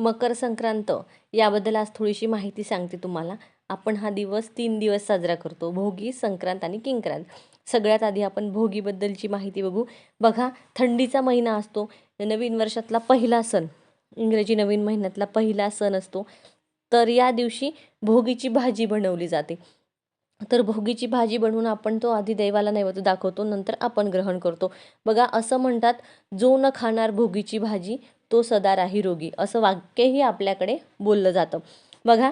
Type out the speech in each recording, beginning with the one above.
मकर संक्रांत याबद्दल आज थोडीशी माहिती सांगते तुम्हाला. आपण हा दिवस तीन दिवस साजरा करतो भोगी संक्रांत आणि किंक्रांत. सगळ्यात आधी आपण भोगीबद्दलची माहिती बघू. बघा थंडीचा महिना असतो नवीन वर्षातला पहिला सण. इंग्रजी नवीन महिन्यातला पहिला सण असतो. तर या दिवशी भोगीची भाजी बनवली जाते. तर भोगीची भाजी बनवून आपण तो आधी देवाला नैवेद्य दाखवतो नंतर आपण ग्रहण करतो. बघा असं म्हणतात जो न खाणार भोगीची भाजी तो सदा राही रोगी. असं वाक्यही आपल्याकडे बोललं जातं. बघा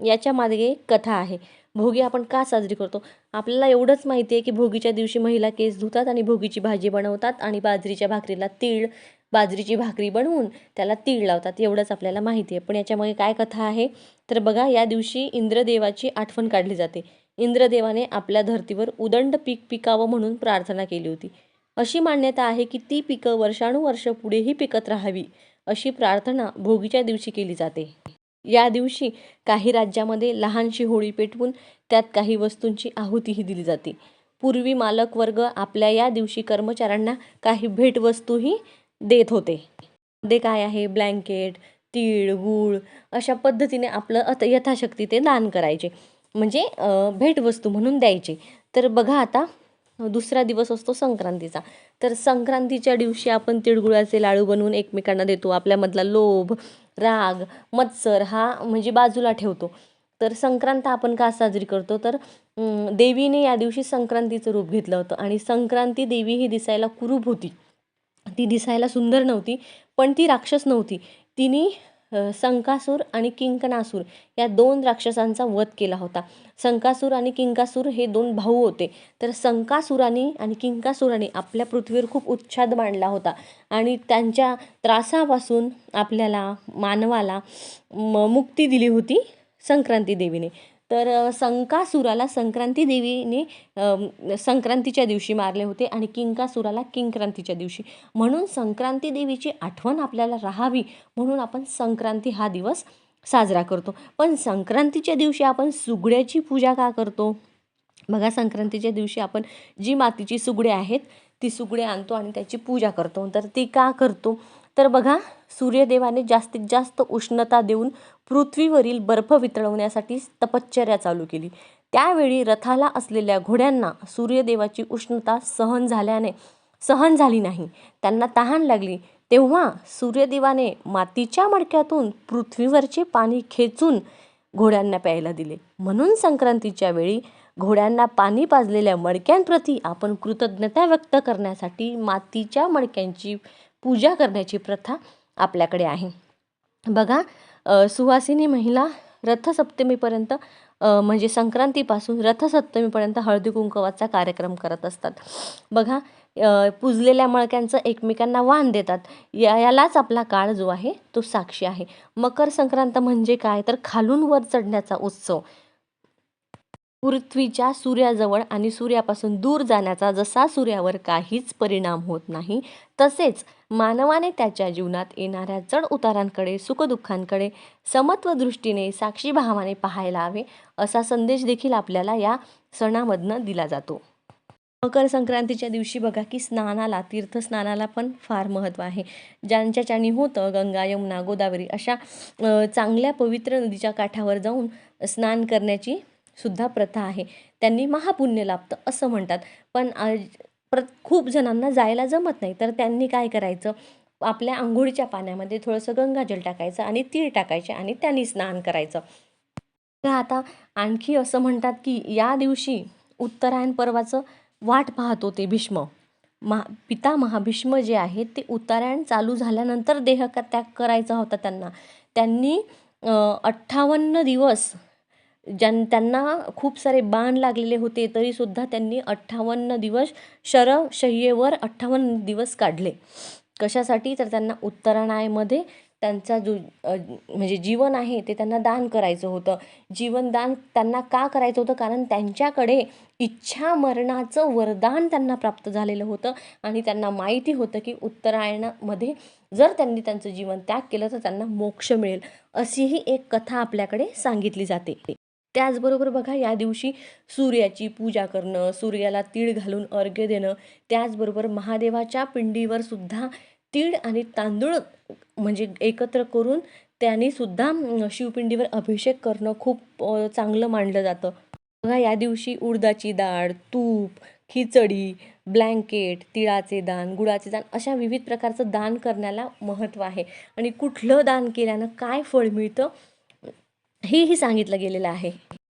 याच्या मागे एक कथा आहे. भोगी आपण का साजरी करतो? आपल्याला एवढंच माहिती आहे की भोगीच्या दिवशी महिला केस धुतात आणि भोगीची भाजी बनवतात आणि बाजरीच्या भाकरीला तीळ बाजरीची भाकरी बनवून त्याला तीळ लावतात. एवढंच आपल्याला माहिती आहे. पण याच्यामागे काय कथा आहे? तर बघा या दिवशी इंद्रदेवाची आठवण काढली जाते. इंद्रदेवाने आपल्या धर्तीवर उदंड पीक पिकावं म्हणून प्रार्थना केली होती. अशी मान्यता आहे की ती पिकं वर्षानुवर्ष पुढेही पिकत राहावी अशी प्रार्थना भोगीच्या दिवशी केली जाते. या दिवशी काही राज्यामध्ये लहानशी होळी पेटवून त्यात काही वस्तूंची आहुतीही दिली जाते. पूर्वी मालक वर्ग आपल्या या दिवशी कर्मचाऱ्यांना काही भेटवस्तूही देत होते. ते काय आहे? ब्लँकेट तीळ गूळ अशा पद्धतीने आपलं अत यथाशक्ती ते दान करायचे. म्हणजे भेटवस्तू म्हणून द्यायचे. तर बघा आता दुसरा दिवस असतो संक्रांतीचा. तर संक्रांतीच्या दिवशी आपण तिळगुळाचे लाडू बनवून एकमेकांना देतो. आपल्यामधला लोभ राग मत्सर हा म्हणजे बाजूला ठेवतो. तर संक्रांत आपण का साजरी करतो? तर देवीने या दिवशी संक्रांतीचं रूप घेतलं होतं. आणि संक्रांती देवी ही दिसायला कुरूप होती. ती दिसायला सुंदर नव्हती पण ती राक्षस नव्हती. तिने संकासूर आणि किंकणासूर या दोन राक्षसांचा वध केला होता. संकासूर आणि किंकासूर हे दोन भाऊ होते. तर संकासुराने आणि किंकासुराने आपल्या पृथ्वीवर खूप उच्छाद मांडला होता आणि त्यांच्या त्रासापासून आपल्याला मानवाला म मुक्ती दिली होती संक्रांती देवीने. तर संकासुराला संक्रांती देवीने संक्रांतीच्या दिवशी मारले होते आणि किंकासुराला किंक्रांतीच्या दिवशी. म्हणून संक्रांती देवीची आठवण आपल्याला राहावी म्हणून आपण संक्रांती हा दिवस साजरा करतो. पण संक्रांतीच्या दिवशी आपण सुगड्याची पूजा का करतो? बघा संक्रांतीच्या दिवशी आपण जी मातीची सुगडे आहेत ती सुगडे आणतो आणि त्याची पूजा करतो. तर ती का करतो? तर बघा सूर्यदेवाने जास्तीत जास्त उष्णता देऊन पृथ्वीवरील बर्फ वितळवण्यासाठी तपश्चर्या चालू केली. त्यावेळी रथाला असलेल्या घोड्यांना सूर्यदेवाची उष्णता सहन झाल्याने सहन झाली नाही. त्यांना तहान लागली. तेव्हा सूर्यदेवाने मातीच्या मडक्यातून पृथ्वीवरचे पाणी खेचून घोड्यांना प्यायला दिले. म्हणून संक्रांतीच्या वेळी घोड्यांना पाणी पाजलेल्या मडक्यांप्रती आपण कृतज्ञता व्यक्त करण्यासाठी मातीच्या मडक्यांची पूजा करण्याची प्रथा आपल्याकडे आहे. बघा सुवासिनी महिला रथसप्तमीपर्यंत म्हणजे संक्रांतीपासून रथसप्तमीपर्यंत हळदी कुंकवाचा कार्यक्रम करत असतात. बघा पुजलेल्या मळक्यांचं एकमेकांना वाण देतात. या यालाच आपला काळ जो आहे तो साक्षी आहे. मकर संक्रांत म्हणजे काय? तर खालून वर चढण्याचा उत्सव. पृथ्वीच्या सूर्याजवळ आणि सूर्यापासून दूर जाण्याचा जसा सूर्यावर काहीच परिणाम होत नाही तसेच मानवाने त्याच्या जीवनात येणाऱ्या चढउतारांकडे सुखदुःखांकडे समत्व दृष्टीने साक्षी भावाने पाहायला हवे असा संदेश देखील आपल्याला या सणामधनं दिला जातो. मकर संक्रांतीच्या दिवशी बघा की स्नानाला तीर्थस्नानाला पण फार महत्त्व आहे. ज्यांच्याच्यानी होतं गंगा यमुना गोदावरी अशा चांगल्या पवित्र नदीच्या काठावर जाऊन स्नान करण्याची सुद्धा प्रथा आहे. त्यांनी महापुण्य लाभतं असं म्हणतात. पण प्र खूप जणांना जायला जमत नाही. तर त्यांनी काय करायचं? आपल्या आंघोळीच्या पाण्यामध्ये थोडंसं गंगाजल टाकायचं आणि तीळ टाकायचे आणि त्यांनी स्नान करायचं. तर आता आणखी असं म्हणतात की या दिवशी उत्तरायण पर्वाचं वाट पाहत होते भीष्म. महा पिता महाभीष्म जे आहेत ते उत्तरायण चालू झाल्यानंतर देह त्याग करायचा होता त्यांना. त्यांनी अठ्ठावन्न दिवस ज्यां त्यांना खूप सारे बाण लागलेले होते तरीसुद्धा त्यांनी अठ्ठावन्न दिवस शरशय्येवर अठ्ठावन्न दिवस काढले. कशासाठी? तर त्यांना उत्तरायणामध्ये त्यांचा जो म्हणजे जीवन आहे ते त्यांना दान करायचं होतं. जीवनदान त्यांना का करायचं होतं? कारण त्यांच्याकडे इच्छा मरणाचं वरदान त्यांना प्राप्त झालेलं होतं आणि त्यांना माहिती होतं की उत्तरायणामध्ये जर त्यांनी त्यांचं जीवन त्याग केलं तर त्यांना मोक्ष मिळेल अशीही एक कथा आपल्याकडे सांगितली जाते. त्याचबरोबर बघा या दिवशी सूर्याची पूजा करणं सूर्याला तीळ घालून अर्घ्य देणं त्याचबरोबर महादेवाच्या पिंडीवर सुद्धा तीळ आणि तांदूळ म्हणजे एकत्र करून त्याने सुद्धा शिवपिंडीवर अभिषेक करणं खूप चांगलं मानलं जातं. बघा या दिवशी उडदाची डाळ तूप खिचडी ब्लँकेट तिळाचे दान गुळाचे दान अशा विविध प्रकारचं दान करण्याला महत्त्व आहे. आणि कुठलं दान केल्यानं काय फळ मिळतं? हेही सांगितलं गेलेलं आहे.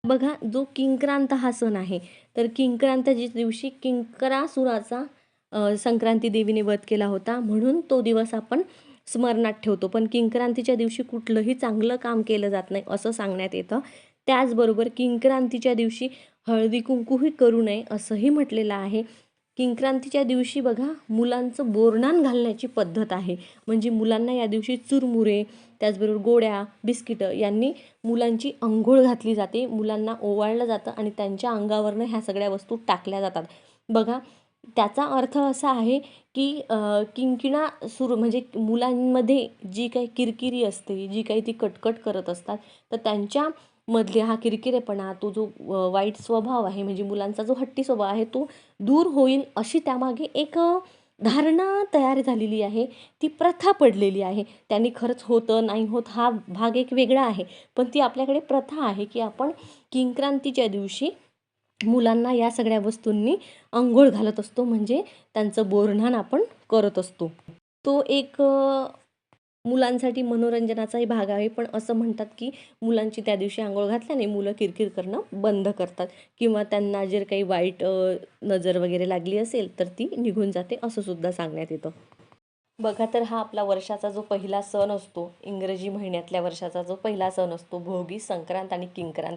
बघा जो किंक्रांत हा सण आहे तर किंक्रांतच्या दिवशी किंकरासुराचा संक्रांती देवीने वध केला होता म्हणून तो दिवस आपण स्मरणात ठेवतो. पण किंक्रांतीच्या दिवशी कुठलंही चांगलं काम केलं जात नाही असं सांगण्यात येतं. त्याचबरोबर किंक्रांतीच्या दिवशी हळदी कुंकूही करू नये असंही म्हटलेलं आहे. किंक्रांतीच्या दिवशी बघा मुलांचं बोरणान घालण्याची पद्धत आहे. म्हणजे मुलांना या दिवशी चुरमुरे त्याचबरोबर गोड्या बिस्किटं यांनी मुलांची अंघोळ घातली जाते. मुलांना ओवाळलं जातं आणि त्यांच्या अंगावरनं ह्या सगळ्या वस्तू टाकल्या जातात. बघा त्याचा अर्थ असा आहे की किंकिणा सुरू म्हणजे मुलांमध्ये जी काही किरकिरी असते जी काही ती कटकट करत असतात तर त्यांच्यामधले हा किरकिरेपणा तो जो वाईट स्वभाव आहे म्हणजे मुलांचा जो हट्टी स्वभाव आहे तो दूर होईल अशी त्यामागे एक धारणा तयार झालेली आहे ती प्रथा पडलेली आहे. त्यांनी खरंच होतं नाही होत हा भाग एक वेगळा आहे. पण ती आपल्याकडे प्रथा आहे की आपण किंक्रांतीच्या दिवशी मुलांना या सगळ्या वस्तूंनी अंघोळ घालत असतो म्हणजे त्यांचं बोरणान आपण करत असतो. तो एक मुलांसाठी मनोरंजनाचाही भाग आहे. पण असं म्हणतात की मुलांची त्या दिवशी आंघोळ घातल्याने मुलं किरकिर करणं बंद करतात. किंवा त्यांना जर काही वाईट नजर वगैरे लागली असेल तर ती निघून जाते असं सुद्धा सांगण्यात येतं. बघा तर हा आपला वर्षाचा जो पहिला सण असतो इंग्रजी महिन्यातल्या वर्षाचा जो पहिला सण असतो भोगी संक्रांत आणि किंक्रांत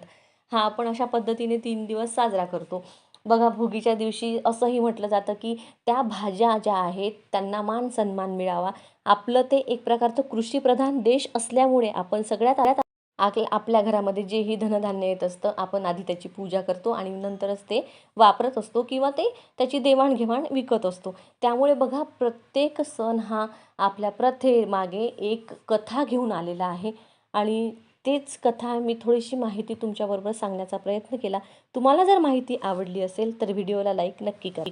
हा आपण अशा पद्धतीने तीन दिवस साजरा करतो. बघा भोगीच्या दिवशी असंही म्हटलं जातं की त्या भाज्या ज्या आहेत त्यांना मान सन्मान मिळावा. आपलं ते एक प्रकारचं कृषीप्रधान देश असल्यामुळे आपण सगळ्यात आल्यात आपल्या आपल्या घरामध्ये जेही धनधान्य येत असतं आपण आधी त्याची पूजा करतो आणि नंतरच ते वापरत असतो किंवा ते त्याची देवाणघेवाण विकत असतो. त्यामुळे बघा प्रत्येक सण हा आपल्या प्रथेमागे एक कथा घेऊन आलेला आहे. आणि तेच कथा मी थोडीशी माहिती तुमच्याबरोबर सांगण्याचा प्रयत्न केला. तुम्हाला जर माहिती आवडली असेल तर व्हिडिओला लाईक नक्की करा.